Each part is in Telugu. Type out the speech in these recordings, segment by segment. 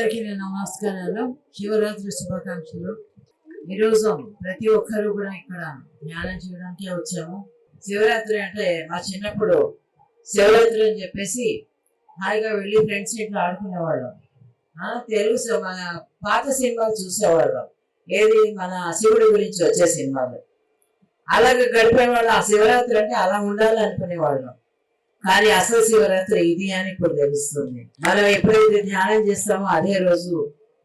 అందరికీ నేను నమస్కారాలు. శివరాత్రి శుభాకాంక్షలు. ఈరోజు ప్రతి ఒక్కరూ కూడా ఇక్కడ ధ్యానం చేయడానికి వచ్చాము. శివరాత్రి అంటే మా చిన్నప్పుడు శివరాత్రి అని చెప్పేసి హాయిగా వెళ్ళి ఫ్రెండ్స్ ఇట్లా ఆడుకునేవాళ్ళం. ఆ, తెలుగు మన పాత సినిమాలు చూసేవాళ్ళం. ఏది? మన శివుడి గురించి వచ్చే సినిమాలు. అలాగే గడిపేవాళ్ళం. ఆ శివరాత్రి అంటే అలా ఉండాలి అనుకునేవాళ్ళం కానీ అసలు శివరాత్రి ఇది అని ఇప్పుడు తెలుస్తుంది. మనం ఎప్పుడైతే ధ్యానం చేస్తామో అదే రోజు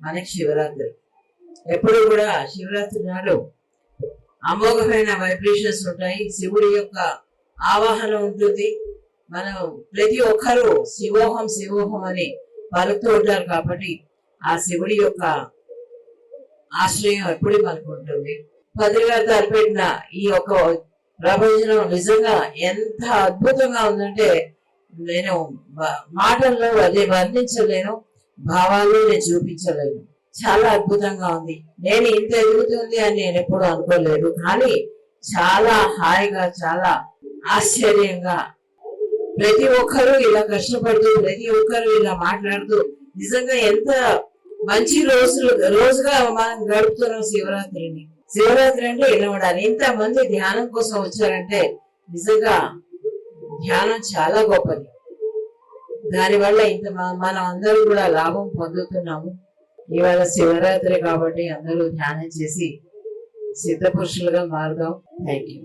మనకి శివరాత్రి. ఎప్పుడు కూడా శివరాత్రి నాడు అమోఘమైన వైబ్రేషన్స్ ఉంటాయి. శివుడి యొక్క ఆవాహన ఉంటుంది. మనం ప్రతి ఒక్కరూ శివోహం శివోహం అని పలుకుతూ ఉంటారు కాబట్టి ఆ శివుడి యొక్క ఆశ్రయం ఎప్పుడు మనకు ఉంటుంది. పదిగా తలపెట్టిన ఈ యొక్క ప్రభోజనం నిజంగా ఎంత అద్భుతంగా ఉందంటే నేను మాటల్లో అది వర్ణించలేను భావాలు నేను చూపించలేను. చాలా అద్భుతంగా ఉంది. నేను ఇంత ఎదుగుతుంది అని నేను ఎప్పుడు అనుకోలేదు కానీ చాలా హాయిగా చాలా ఆశ్చర్యంగా ప్రతి ఒక్కరూ ఇలా కష్టపడుతూ ప్రతి ఒక్కరూ ఇలా మాట్లాడుతూ నిజంగా ఎంత మంచి రోజులు రోజుగా మనం గడుపుతున్నాం శివరాత్రిని. శివరాత్రి అంటే ఇలా ఉండాలి. ఇంత మంది ధ్యానం కోసం వచ్చారంటే నిజంగా ధ్యానం చాలా గొప్పది. దానివల్ల ఇంత మనం అందరూ కూడా లాభం పొందుతున్నాము. ఇవాళ శివరాత్రి కాబట్టి అందరూ ధ్యానం చేసి సిద్ధ పురుషులుగా మారుదాం. Thank you